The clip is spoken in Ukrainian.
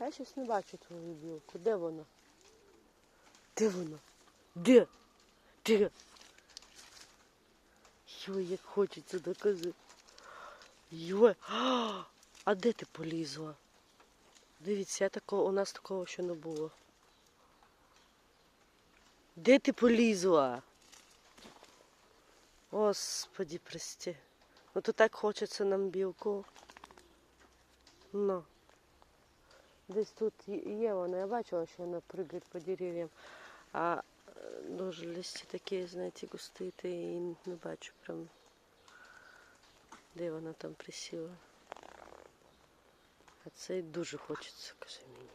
Я щось не бачу твою білку. Де вона? Де вона? Де? Де? Йой, як хочеться доказати. Йой. А, де ти полізла? Дивіться, я такого, у нас такого ще не було. Де ти полізла? Господи, прости. Ну то так хочеться нам білку. Ну. Десь тут є- вона, я бачила, що вона прыгає по деревьям. А е, дуже листі такі, знаєте, густі, та і не бачу прям. Де вона там присіла. А це дуже хочеться, каже мені.